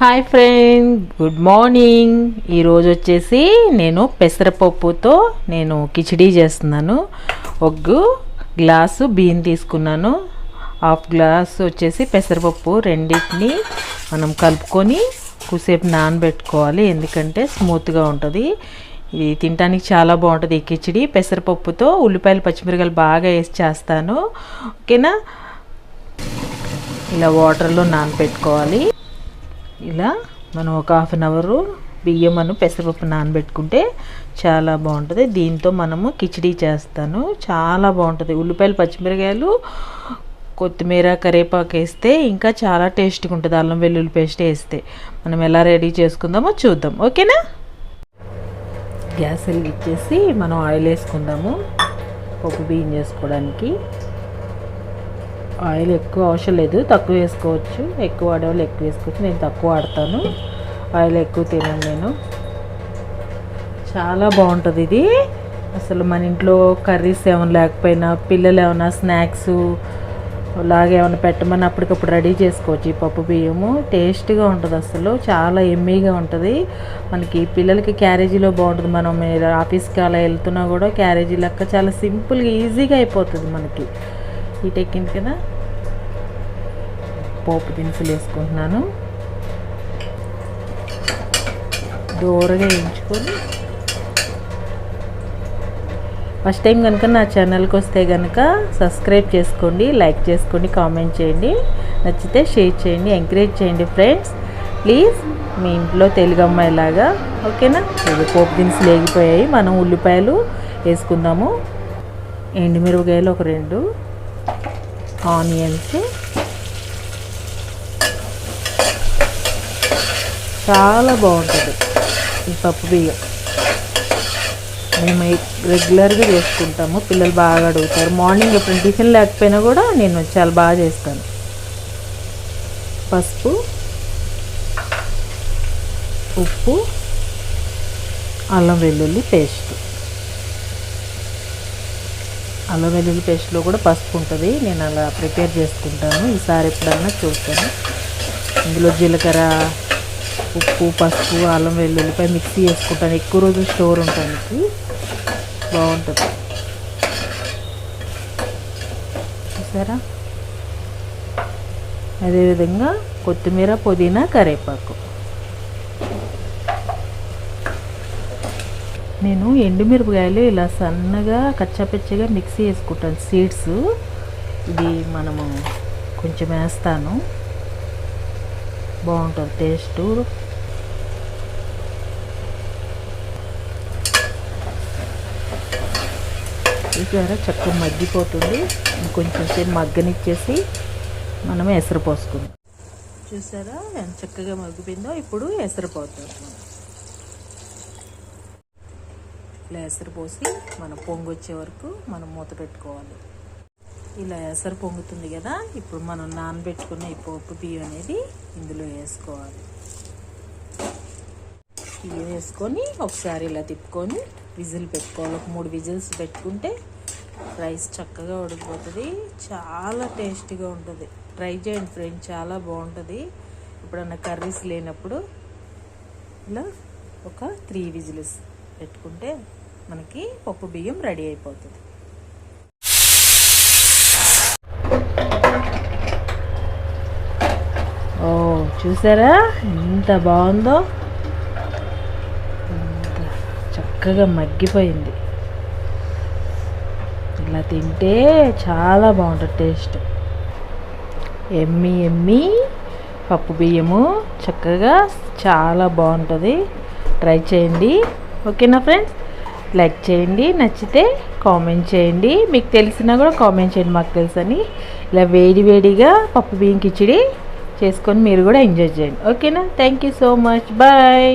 Hi friend good morning ఈరోజు వచ్చేసి నేను పెసరపప్పుతో నేను కిచిడీ చేస్తున్నాను. ఒక గ్లాసు బియ్యం తీసుకున్నాను. హాఫ్ గ్లాస్ వచ్చేసి పెసరపప్పు రెండింటిని మనం కలుపుకొని కూసేపు నానబెట్టుకోవాలి. ఎందుకంటే స్మూత్గా ఉంటుంది. ఇది తినడానికి చాలా బాగుంటుంది ఈ కిచిడి. పెసరపప్పుతో ఉల్లిపాయలు పచ్చిమిరకాయలు బాగా వేసి చేస్తాను. ఓకేనా? ఇలా వాటర్లో నానబెట్టుకోవాలి. ఇలా మనం ఒక హాఫ్ అన్ అవరు బియ్యం అను పెసరపప్పు నానబెట్టుకుంటే చాలా బాగుంటుంది. దీంతో మనము కిచిడీ చేస్తాను. చాలా బాగుంటుంది. ఉల్లిపాయలు పచ్చిమిరకాయలు కొత్తిమీర కరివేపాకు వేస్తే ఇంకా చాలా టేస్ట్గా ఉంటుంది. అల్లం వెల్లుల్లి పేస్ట్ వేస్తే మనం ఎలా రెడీ చేసుకుందామో చూద్దాం. ఓకేనా? గ్యాస్ వెలిగించేసి మనం ఆయిల్ వేసుకుందాము. పప్పు బియ్యం చేసుకోవడానికి. ఆయిల్ ఎక్కువ అవసరం లేదు. తక్కువ వేసుకోవచ్చు. ఎక్కువ వాడేవాళ్ళు ఎక్కువ వేసుకోవచ్చు. నేను తక్కువ వాడతాను. ఆయిల్ ఎక్కువ తినను నేను. చాలా బాగుంటుంది ఇది. అసలు మన ఇంట్లో కర్రీస్ ఏమైనా లేకపోయినా పిల్లలు ఏమైనా స్నాక్స్ లాగా ఏమైనా పెట్టమని అప్పటికప్పుడు రెడీ చేసుకోవచ్చు ఈ పప్పు బియ్యము. టేస్ట్గా ఉంటుంది అసలు. చాలా ఎమ్మీగా ఉంటుంది. మనకి పిల్లలకి క్యారేజీలో బాగుంటుంది. మనం ఆఫీస్కి అలా వెళ్తున్నా కూడా క్యారేజీ లెక్క చాలా సింపుల్గా ఈజీగా అయిపోతుంది మనకి. హీట్ ఎక్కింది కదా. పోపు దినుసులు వేసుకుంటున్నాను. దూరగా వేయించుకొని. ఫస్ట్ టైం కనుక నా ఛానల్కి వస్తే కనుక సబ్స్క్రైబ్ చేసుకోండి లైక్ చేసుకోండి కామెంట్ చేయండి. నచ్చితే షేర్ చేయండి ఎంకరేజ్ చేయండి ఫ్రెండ్స్ ప్లీజ్ మీ ఇంట్లో తెలుగు అమ్మాయిలాగా ఓకేనా? ఇది పోపు దినుసులు లేగిపోయాయి మనం ఉల్లిపాయలు వేసుకుందాము. ఎండుమిరపకాయలు ఒక రెండు. ఆనియన్స్ చాలా బాగుంటుంది ఈ పప్పు బియ్యం. మేము రెగ్యులర్గా చేసుకుంటాము. పిల్లలు బాగా అడుగుతారు. మార్నింగ్ ఎప్పుడు టిఫిన్ లేకపోయినా కూడా నేను చాలా బాగా చేస్తాను. పసుపు ఉప్పు అల్లం వెల్లుల్లి పేస్ట్. అల్లం వెల్లుల్లి పేస్ట్లో కూడా పసుపు ఉంటుంది. నేను అలా ప్రిపేర్ చేసుకుంటాను. ఈసారి ఎప్పుడన్నా చూస్తాను. ఇందులో జీలకర్ర ఉప్పు పసుపు అల్లం వెల్లుల్లిపై మిక్సీ చేసుకుంటాను ఎక్కువ రోజులు స్టోర్ ఉండడానికి బాగుంటుంది. చూసారా? అదేవిధంగా కొత్తిమీర పుదీనా కరివేపాకు. నేను ఎండుమిరపకాయలు ఇలా సన్నగా కచ్చాపచ్చిగా మిక్సీ వేసుకుంటాను సీడ్స్ ఇది మనము కొంచెం వేస్తాను. బాగుంటుంది టేస్ట్ ద్వారా చక్కగా మగ్గిపోతుంది. ఇంకొంచెం సేపు మగ్గనిచ్చేసి మనం ఎసరు పోసుకుందాం. చూసారా? ఎంత చక్కగా మగ్గిపోయిందో. ఇప్పుడు ఎసరు పోతాం ఇలా ఎసరు పోసి మనం పొంగు వచ్చే వరకు మనం మూత పెట్టుకోవాలి. ఇలా ఎసరు పొంగుతుంది కదా ఇప్పుడు మనం నానబెట్టుకున్న ఈ పప్పు బియ్యం అనేది ఇందులో వేసుకోవాలి. బియ్యం వేసుకొని ఒకసారి ఇలా తిప్పుకొని విజిల్ పెట్టుకోవాలి. ఒక మూడు విజిల్స్ పెట్టుకుంటే రైస్ చక్కగా ఉడికిపోతుంది. చాలా టేస్టీగా ఉంటుంది. ట్రై చేయండి ఫ్రెండ్ చాలా బాగుంటుంది. ఎప్పుడన్నా కర్రీస్ లేనప్పుడు ఇలా ఒక త్రీ విజిల్స్ పెట్టుకుంటే మనకి పప్పు బియ్యం రెడీ అయిపోతుంది. ఓ చూసారా? ఎంత బాగుందో? ఎంత చక్కగా మగ్గిపోయింది. ఇలా తింటే చాలా బాగుంటుంది టేస్ట్. ఎమ్మి ఎమ్మి పప్పు బియ్యము చక్కగా చాలా బాగుంటుంది. ట్రై చేయండి. ఓకేనా ఫ్రెండ్స్? లైక్ చేయండి నచ్చితే కామెంట్ చేయండి. మీకు తెలిసినా కూడా కామెంట్ చేయండి మాకు తెలుసని. ఇలా వేడి వేడిగా పప్పు బియ్యం కిచిడి చేసుకొని మీరు కూడా ఎంజాయ్ చేయండి. ఓకేనా? Thank you so much bye